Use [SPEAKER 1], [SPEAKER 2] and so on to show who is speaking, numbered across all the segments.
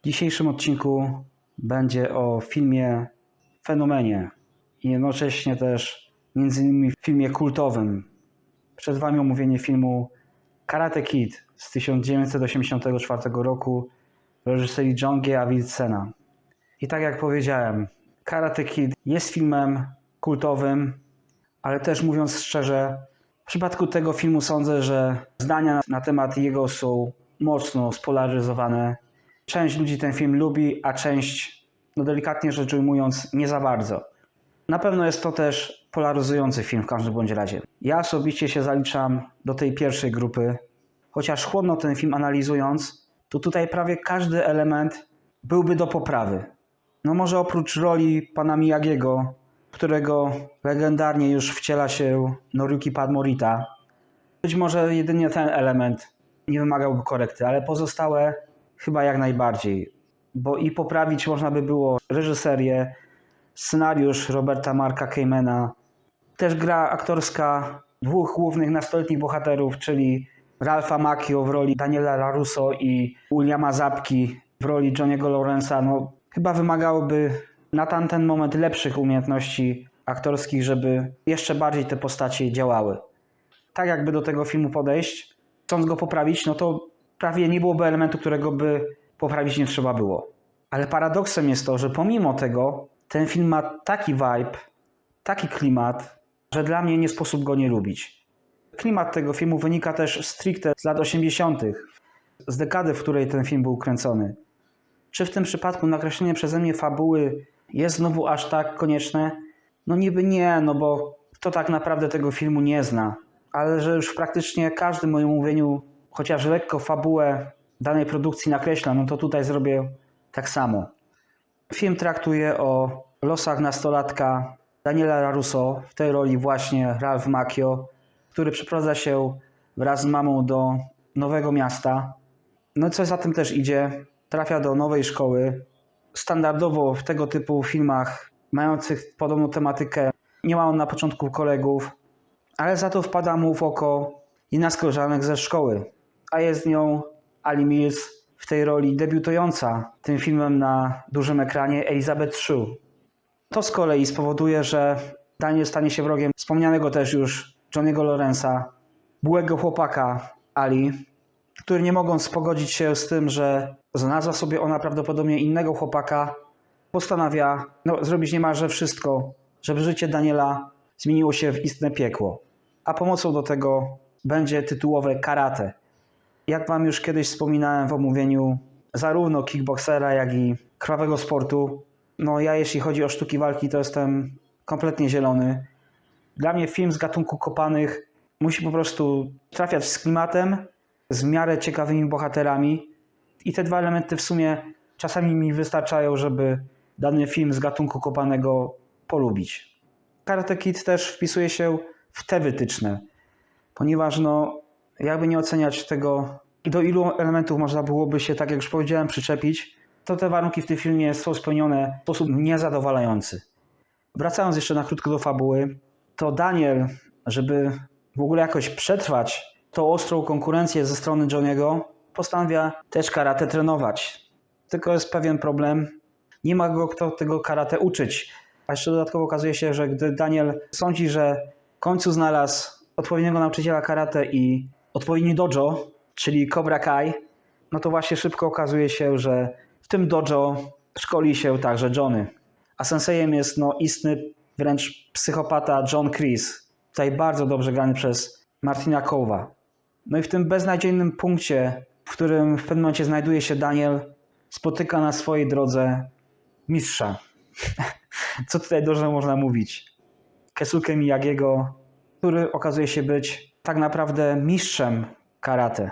[SPEAKER 1] W dzisiejszym odcinku będzie o filmie Fenomenie i jednocześnie też między innymi filmie kultowym. Przed Wami omówienie filmu Karate Kid z 1984 roku reżyserii John G. Avildsen. I tak jak powiedziałem, Karate Kid jest filmem kultowym, ale też mówiąc szczerze, w przypadku tego filmu sądzę, że zdania na temat jego są mocno spolaryzowane. Część ludzi ten film lubi, a część, no delikatnie rzecz ujmując, nie za bardzo. Na pewno jest to też polaryzujący film w każdym bądź razie. Ja osobiście się zaliczam do tej pierwszej grupy, chociaż chłodno ten film analizując, to tutaj prawie każdy element byłby do poprawy. No może oprócz roli pana Miyagiego, którego legendarnie już wciela się Noriyuki Padmorita, być może jedynie ten element nie wymagałby korekty, ale pozostałe chyba jak najbardziej. Bo i poprawić można by było reżyserię, scenariusz Roberta Marka Kaymana, też gra aktorska dwóch głównych nastoletnich bohaterów, czyli Ralpha Macchio w roli Daniela LaRusso i Williama Zabki w roli Johniego Lawrence'a, no chyba wymagałoby na tamten moment lepszych umiejętności aktorskich, żeby jeszcze bardziej te postacie działały. Tak jakby do tego filmu podejść, chcąc go poprawić, no to prawie nie byłoby elementu, którego by poprawić nie trzeba było. Ale paradoksem jest to, że pomimo tego ten film ma taki vibe, taki klimat, że dla mnie nie sposób go nie lubić. Klimat tego filmu wynika też stricte z lat 80., z dekady, w której ten film był kręcony. Czy w tym przypadku nakreślenie przeze mnie fabuły jest znowu aż tak konieczne? No niby nie, no bo kto tak naprawdę tego filmu nie zna. Ale że już praktycznie każdym moim mówieniu chociaż lekko fabułę danej produkcji nakreśla, no to tutaj zrobię tak samo. Film traktuje o losach nastolatka Daniela LaRusso, w tej roli właśnie Ralph Macchio, który przeprowadza się wraz z mamą do nowego miasta. No co za tym też idzie, trafia do nowej szkoły. Standardowo w tego typu filmach mających podobną tematykę nie ma on na początku kolegów, ale za to wpada mu w oko jedna z koleżanek ze szkoły, a jest nią Ali Mills w tej roli debiutująca tym filmem na dużym ekranie Elizabeth Shue. To z kolei spowoduje, że Daniel stanie się wrogiem wspomnianego też już Johniego Lorenza, byłego chłopaka Ali, który nie mogąc pogodzić się z tym, że znalazła sobie ona prawdopodobnie innego chłopaka, postanawia no, zrobić niemalże wszystko, żeby życie Daniela zmieniło się w istne piekło. A pomocą do tego będzie tytułowe karate. Jak Wam już kiedyś wspominałem w omówieniu zarówno kickboxera, jak i krwawego sportu, no ja jeśli chodzi o sztuki walki, to jestem kompletnie zielony. Dla mnie film z gatunku kopanych musi po prostu trafiać z klimatem, z miarę ciekawymi bohaterami i te dwa elementy w sumie czasami mi wystarczają, żeby dany film z gatunku kopanego polubić. Karate Kid też wpisuje się w te wytyczne, ponieważ no jakby nie oceniać tego, do ilu elementów można byłoby się, tak jak już powiedziałem, przyczepić, to te warunki w tym filmie są spełnione w sposób niezadowalający. Wracając jeszcze na krótko do fabuły, to Daniel, żeby w ogóle jakoś przetrwać tą ostrą konkurencję ze strony Johniego, postanawia też karate trenować. Tylko jest pewien problem, nie ma go kto tego karate uczyć. A jeszcze dodatkowo okazuje się, że gdy Daniel sądzi, że w końcu znalazł odpowiedniego nauczyciela karate i odpowiedni dojo, czyli Cobra Kai, no to właśnie szybko okazuje się, że w tym dojo szkoli się także Johnny. A sensejem jest no istny wręcz psychopata John Chris, tutaj bardzo dobrze grany przez Martina Kowa. No i w tym beznadziejnym punkcie, w którym w pewnym momencie znajduje się Daniel, spotyka na swojej drodze mistrza. Co tutaj dużo można mówić? Kesuke Miyagiego, który okazuje się być tak naprawdę mistrzem karate.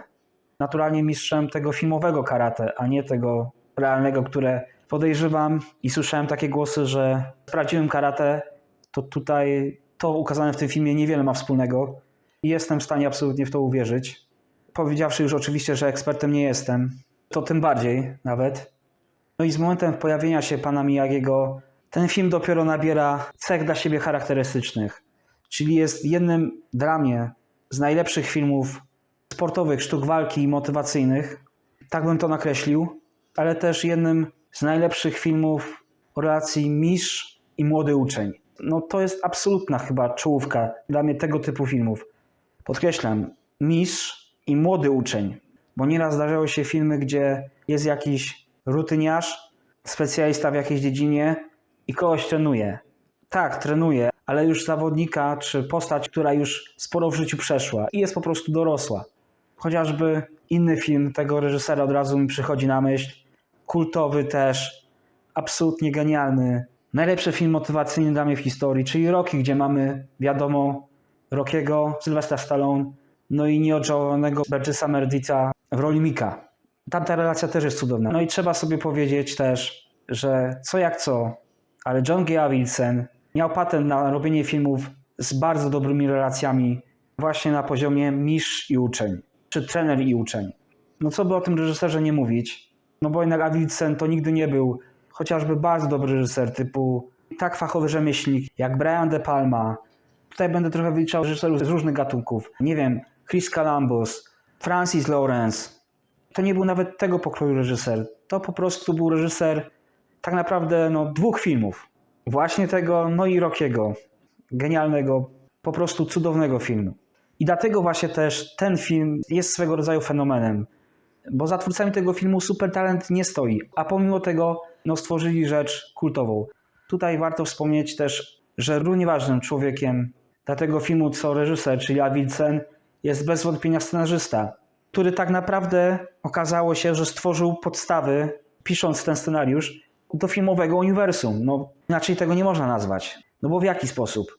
[SPEAKER 1] Naturalnie mistrzem tego filmowego karate, a nie tego realnego, które podejrzewam i słyszałem takie głosy, że z prawdziwym karate to tutaj to ukazane w tym filmie niewiele ma wspólnego i jestem w stanie absolutnie w to uwierzyć. Powiedziawszy już oczywiście, że ekspertem nie jestem, to tym bardziej nawet. No i z momentem pojawienia się pana Miyagiego ten film dopiero nabiera cech dla siebie charakterystycznych. Czyli jest jednym dramie z najlepszych filmów sportowych, sztuk walki i motywacyjnych. Tak bym to nakreślił. ale też jednym z najlepszych filmów o relacji mistrz i młody uczeń. No to jest absolutna chyba czołówka dla mnie tego typu filmów. Podkreślam, mistrz i młody uczeń, bo nieraz zdarzały się filmy, gdzie jest jakiś rutyniarz, specjalista w jakiejś dziedzinie i kogoś trenuje. Tak, trenuje, ale już zawodnika czy postać, która już sporo w życiu przeszła i jest po prostu dorosła. Chociażby inny film tego reżysera od razu mi przychodzi na myśl, kultowy też, absolutnie genialny. Najlepszy film motywacyjny dla mnie w historii, czyli Rocky, gdzie mamy, wiadomo, Rockiego, Sylwestra Stallone, no i nieodżałowanego Burgessa Mereditha w roli Mika. Tamta relacja też jest cudowna. No i trzeba sobie powiedzieć też, że co jak co, ale John G. Avildsen miał patent na robienie filmów z bardzo dobrymi relacjami właśnie na poziomie mistrz i uczeń, czy trener i uczeń. No co by o tym reżyserze nie mówić, no bo jednak Avildsen to nigdy nie był chociażby bardzo dobry reżyser typu tak fachowy rzemieślnik jak Brian De Palma. Tutaj będę trochę wyliczał reżyserów z różnych gatunków. Nie wiem, Chris Columbus, Francis Lawrence. To nie był nawet tego pokroju reżyser. To po prostu był reżyser tak naprawdę no, dwóch filmów. Właśnie tego, no i Rockiego. Genialnego, po prostu cudownego filmu. I dlatego właśnie też ten film jest swego rodzaju fenomenem. Bo za twórcami tego filmu super talent nie stoi, a pomimo tego no, stworzyli rzecz kultową. Tutaj warto wspomnieć też, że równie ważnym człowiekiem dla tego filmu co reżyser, czyli Avildsen, jest bez wątpienia scenarzysta, który tak naprawdę okazało się, że stworzył podstawy, pisząc ten scenariusz, do filmowego uniwersum. No, inaczej tego nie można nazwać. No bo w jaki sposób?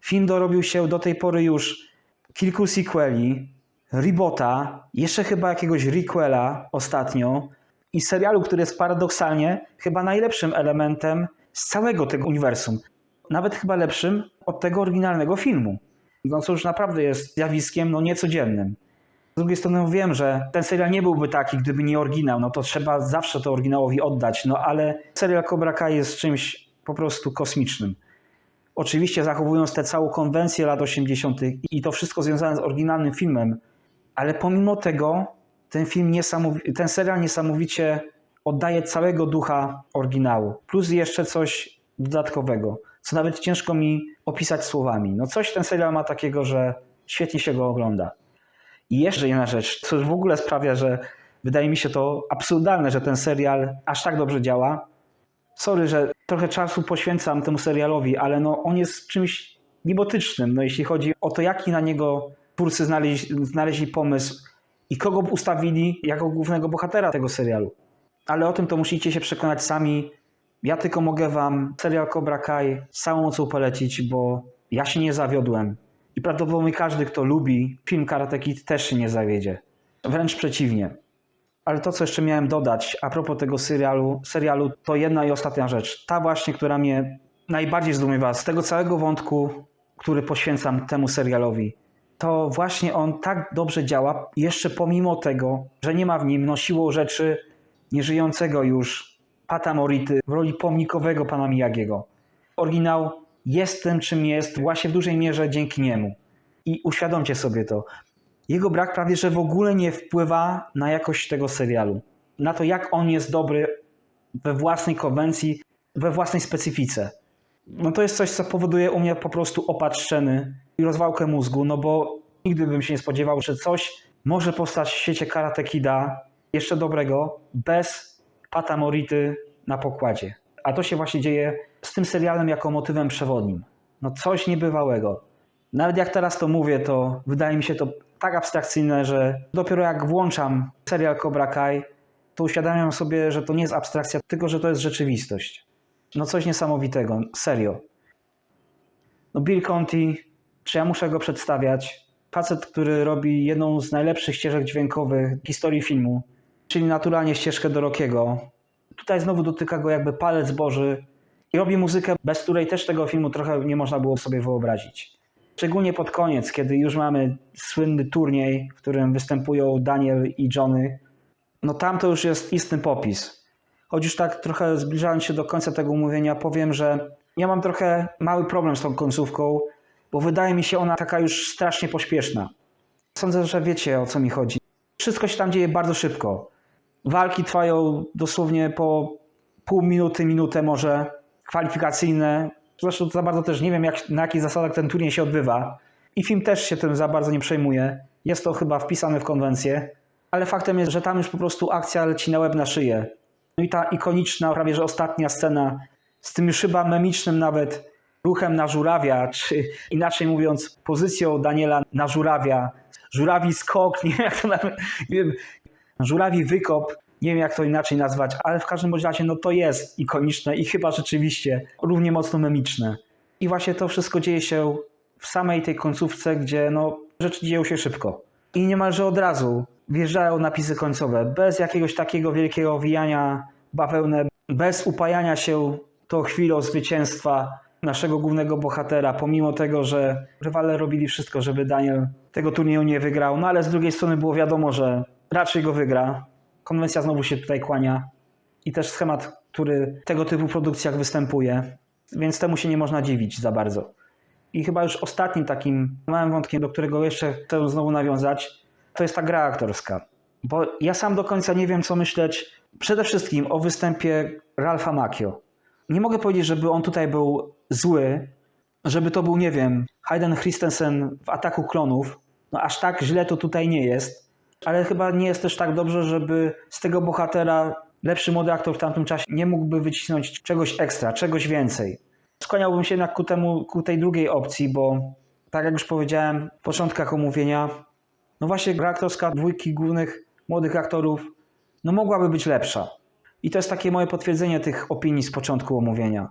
[SPEAKER 1] Film dorobił się do tej pory już kilku sequeli, rebota, jeszcze chyba jakiegoś requela ostatnio i serialu, który jest paradoksalnie chyba najlepszym elementem z całego tego uniwersum. Nawet chyba lepszym od tego oryginalnego filmu. No co już naprawdę jest zjawiskiem no niecodziennym. Z drugiej strony wiem, że ten serial nie byłby taki, gdyby nie oryginał. No to trzeba zawsze to oryginałowi oddać. No ale serial Cobra Kai jest czymś po prostu kosmicznym. Oczywiście zachowując tę całą konwencję lat 80. i to wszystko związane z oryginalnym filmem, ale pomimo tego ten film ten serial niesamowicie oddaje całego ducha oryginału. Plus jeszcze coś dodatkowego, co nawet ciężko mi opisać słowami. No coś ten serial ma takiego, że świetnie się go ogląda. I jeszcze jedna rzecz, co w ogóle sprawia, że wydaje mi się to absurdalne, że ten serial aż tak dobrze działa. Sorry, że trochę czasu poświęcam temu serialowi, ale no on jest czymś niebotycznym, no jeśli chodzi o to, jaki na niego twórcy znaleźli, znaleźli pomysł i kogo ustawili jako głównego bohatera tego serialu. Ale o tym to musicie się przekonać sami. Ja tylko mogę wam serial Cobra Kai z całą mocą polecić, bo ja się nie zawiodłem. I prawdopodobnie każdy, kto lubi film Karate Kid też się nie zawiedzie. Wręcz przeciwnie. Ale to, co jeszcze miałem dodać a propos tego serialu, serialu, to jedna i ostatnia rzecz. Ta właśnie, która mnie najbardziej zdumiewa z tego całego wątku, który poświęcam temu serialowi. To właśnie on tak dobrze działa, jeszcze pomimo tego, że nie ma w nim no, siłą rzeczy nieżyjącego już Pata Mority w roli pomnikowego pana Miyagiego. Oryginał jest tym, czym jest, właśnie w dużej mierze dzięki niemu. I uświadomcie sobie to. Jego brak prawie że w ogóle nie wpływa na jakość tego serialu. Na to, jak on jest dobry we własnej konwencji, we własnej specyfice. No to jest coś, co powoduje u mnie po prostu opad szczeny i rozwałkę mózgu, no bo nigdy bym się nie spodziewał, że coś może powstać w świecie Karate Kida jeszcze dobrego bez Pata Mority na pokładzie. A to się właśnie dzieje z tym serialem jako motywem przewodnim. No coś niebywałego. Nawet jak teraz to mówię, to wydaje mi się to tak abstrakcyjne, że dopiero jak włączam serial Cobra Kai, to uświadamiam sobie, że to nie jest abstrakcja, tylko że to jest rzeczywistość. No coś niesamowitego, serio. No Bill Conti, czy ja muszę go przedstawiać? Facet, który robi jedną z najlepszych ścieżek dźwiękowych w historii filmu, czyli naturalnie ścieżkę do Rockiego. Tutaj znowu dotyka go jakby palec Boży i robi muzykę, bez której też tego filmu trochę nie można było sobie wyobrazić. Szczególnie pod koniec, kiedy już mamy słynny turniej, w którym występują Daniel i Johnny, no tam to już jest istny popis. Choć już tak trochę zbliżając się do końca tego umówienia, powiem, że ja mam trochę mały problem z tą końcówką, bo wydaje mi się ona taka już strasznie pośpieszna. Sądzę, że wiecie o co mi chodzi. Wszystko się tam dzieje bardzo szybko. Walki trwają dosłownie po pół minuty, minutę może, kwalifikacyjne. Zresztą za bardzo też nie wiem, jak, na jakich zasadach ten turniej się odbywa. I film też się tym za bardzo nie przejmuje. Jest to chyba wpisane w konwencję. Ale faktem jest, że tam już po prostu akcja leci na łeb na szyję. No i ta ikoniczna, prawie że ostatnia scena z tym już chyba memicznym nawet ruchem na żurawia, czy inaczej mówiąc pozycją Daniela na żurawia. Żurawi skok, nie jak to nawet, nie wiem, żurawi wykop, nie wiem jak to inaczej nazwać, ale w każdym razie no to jest ikoniczne i chyba rzeczywiście równie mocno memiczne. I właśnie to wszystko dzieje się w samej tej końcówce, gdzie no rzeczy dzieją się szybko. I niemalże od razu wjeżdżają napisy końcowe, bez jakiegoś takiego wielkiego wijania bawełnę, bez upajania się tą chwilą zwycięstwa naszego głównego bohatera, pomimo tego, że rywale robili wszystko, żeby Daniel tego turnieju nie wygrał, no ale z drugiej strony było wiadomo, że raczej go wygra. Konwencja znowu się tutaj kłania i też schemat, który w tego typu produkcjach występuje, więc temu się nie można dziwić za bardzo. I chyba już ostatnim takim małym wątkiem, do którego jeszcze chcę znowu nawiązać, to jest ta gra aktorska. Bo ja sam do końca nie wiem, co myśleć przede wszystkim o występie Ralfa Macchio. Nie mogę powiedzieć, żeby on tutaj był zły, żeby to był, nie wiem, Hayden Christensen w Ataku Klonów. No aż tak źle to tutaj nie jest, ale chyba nie jest też tak dobrze, żeby z tego bohatera lepszy młody aktor w tamtym czasie nie mógłby wycisnąć czegoś ekstra, czegoś więcej. Skłaniałbym się jednak ku, temu, ku tej drugiej opcji, bo tak jak już powiedziałem w początkach omówienia, no właśnie gra aktorska dwójki głównych młodych aktorów no mogłaby być lepsza. I to jest takie moje potwierdzenie tych opinii z początku omówienia.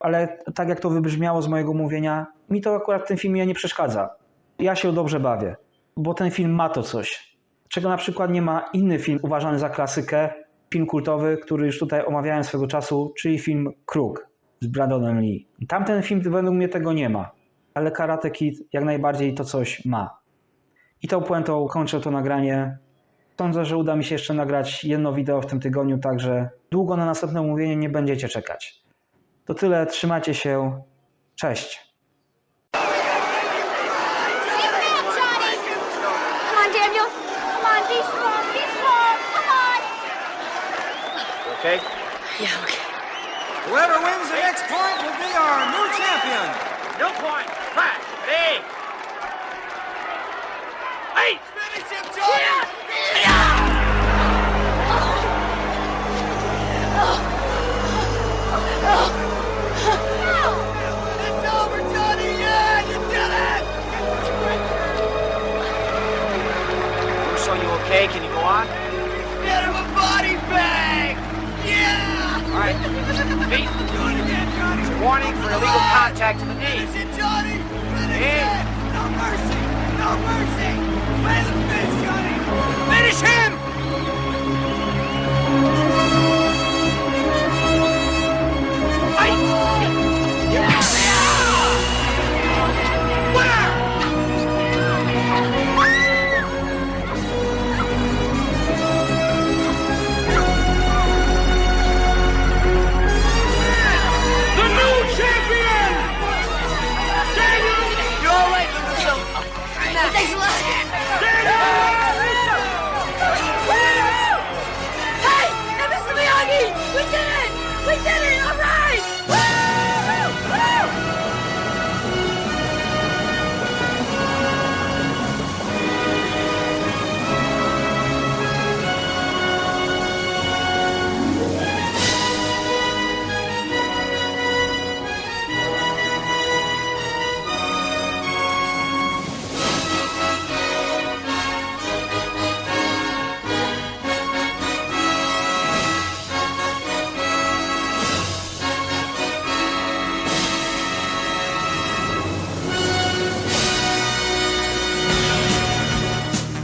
[SPEAKER 1] Ale tak jak to wybrzmiało z mojego mówienia, mi to akurat w tym filmie nie przeszkadza. Ja się dobrze bawię, bo ten film ma to coś, czego na przykład nie ma inny film uważany za klasykę, film kultowy, który już tutaj omawiałem swego czasu, czyli film Kruk z Brandonem Lee. Tamten film według mnie tego nie ma, ale Karate Kid jak najbardziej to coś ma. I tą puentą kończę to nagranie. Sądzę, że uda mi się jeszcze nagrać jedno wideo w tym tygodniu, także długo na następne mówienie nie będziecie czekać. To tyle, trzymajcie się. Cześć.
[SPEAKER 2] Okay?
[SPEAKER 3] Yeah, okay.
[SPEAKER 4] Whoever wins the next point will be our new champion.
[SPEAKER 2] No point. Back. Hey. Hey. illegal contact to the knee.
[SPEAKER 4] Johnny! Finish No mercy! No mercy! Finish him!